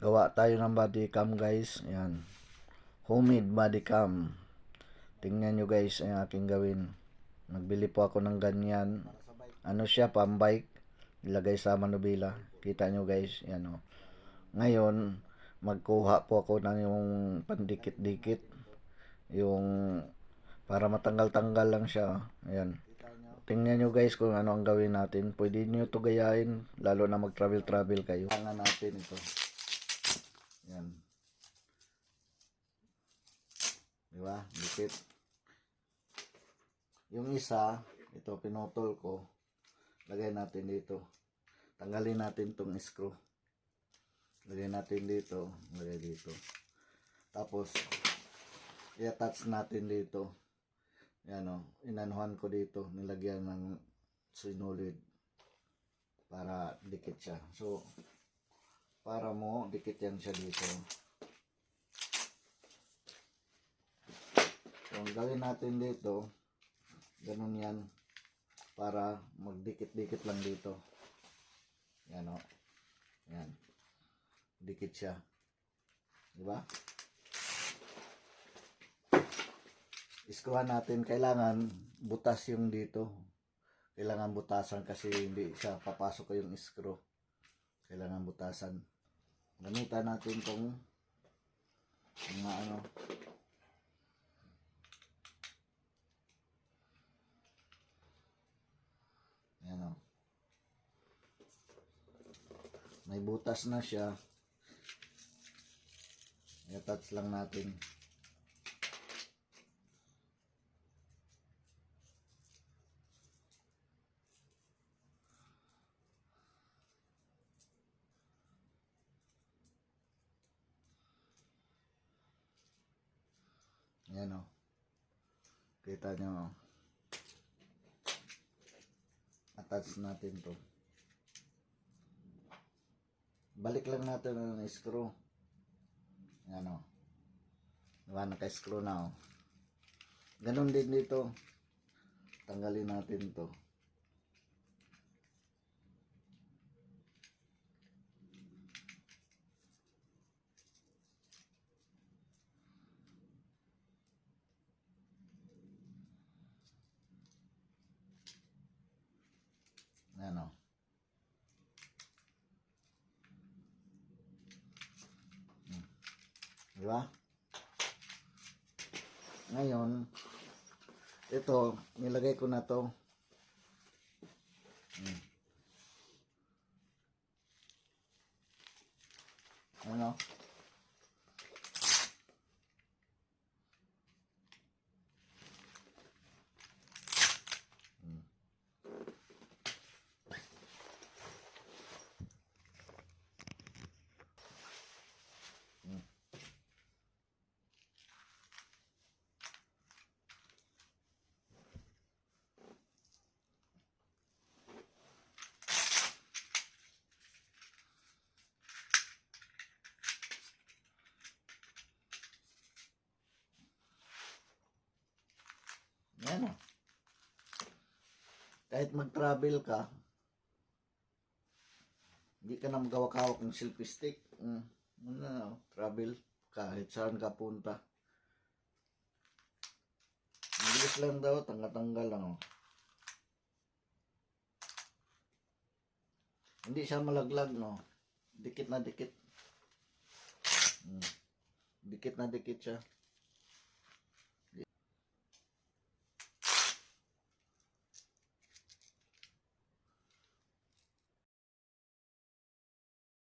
Gawa tayo ng body cam guys. Ayan. Homemade body cam. Tingnan nyo guys ang aking gawin. Nagbili po ako ng ganyan. Ano siya, pambike. Ilagay sa manubila. Kita nyo guys. Yan o. Ngayon, magkuha po ako ng yung pandikit-dikit. Yung para matanggal-tanggal lang siya. Ayan. Tingnan nyo guys kung ano ang gawin natin. Pwede nyo ito gayahin. Lalo na mag-travel-travel kayo. Kailangan natin ito. Yan. Di ba? Dikit. Yung isa, ito pinutol ko. Lagay natin dito. Tanggalin natin tong screw. Lagay natin dito. Lagay dito. Tapos, i-attach natin dito. Yan o. Inanuhan ko dito. Nilagyan ng sinulid. Para dikit siya. So, para mo, dikit yan siya dito. So, ang gawin natin dito, ganun yan, para magdikit-dikit lang dito. Yan o. Yan. Dikit siya. Di ba? Iskuhan natin, kailangan butas yung dito. Kailangan butasan kasi hindi siya papasok yung screw. Kailangan butasan. Gamitan natin tong mga ano Yan o. May butas na siya. I-attach lang natin. Yan o. Kita nyo o. Attach natin to. Balik lang natin ang screw. Yan o. Diba, naka-screw na o. Ganon din dito. Tanggalin natin to. Yan o. Hmm. Di ba? Ngayon, ito, nilagay ko na to. Hmm. Ano? Yan o. Kahit mag-travel ka, hindi ka na magawak-hawak ng selfie stick. Mm. Ano, travel kahit saan ka punta. Mabilis lang daw, tangga-tanggal lang. Oh. Hindi siya malaglag, no? Dikit na dikit. Mm. Dikit na dikit siya.